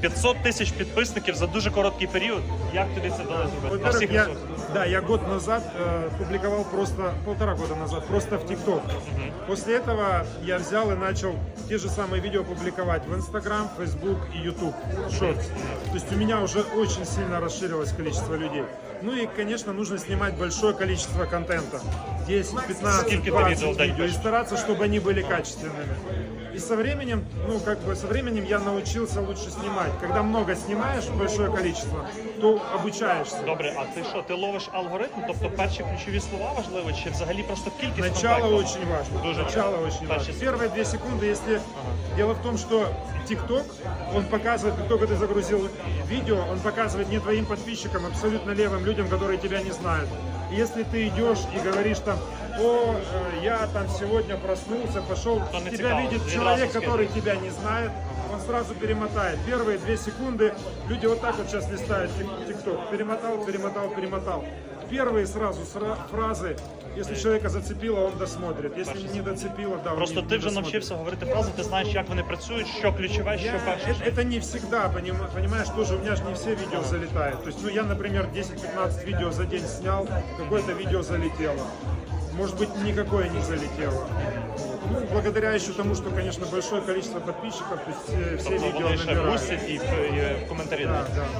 500 тисяч підписників за дуже короткий період. Як тобі це вдалося зробити? На Во-первых, всіх я, ресурсах? да, я год назад э, публиковал просто, полтора года назад, просто в ТикТок. После этого я взял и начал те же самые видео публиковать в Инстаграм, Фейсбук и Ютуб, Шортс. То есть у меня уже очень сильно расширилось количество людей. Ну и, конечно, нужно снимать большое количество контента. 10, 15, Сколько ты 20 видео в день видео. И пишешь? стараться, чтобы они были качественными. И со временем, ну, как бы со временем я научился лучше снимать. Когда много снимаешь, большое количество, то обучаешься. Добре, а ти що, ти ловиш алгоритм? Тобто перші ключові слова важливі, чи взагалі просто кількість Начало контактів? очень важно. Дуже Начало важно. очень Дальше. важно. Первые две секунды, если... Дело в том, что ТикТок, он показывает, как только ты загрузил видео, он показывает не твоим подписчикам, абсолютно левым людям, которые тебя не знают. И если ты идешь и говоришь там, о, э, я там сегодня проснулся, пошел, То не тебя цікаво, видит відразу человек, скидує. который тебя не знает, он сразу перемотает. Первые две секунды люди вот так вот сейчас листают тик- ТикТок. Перемотал, перемотал, перемотал. Первые сразу сра- фразы, если человека зацепило, он досмотрит. Если не доцепило, да, Просто ти вже навчився говорити фрази, ти знаєш, як вони працюють, що ключове, що Я- перше. это, не всегда, поним- понимаешь, тоже у меня же не все видео залетают. То есть, ну, я, например, 10-15 видео за день снял, какое-то видео залетело Может быть, никакое не залетело. Ну, благодаря еще тому, что, конечно, большое количество подписчиков, то есть все, все Тобто видео вони ще набирают. бустять і в, і в коментарі. Да, да, да.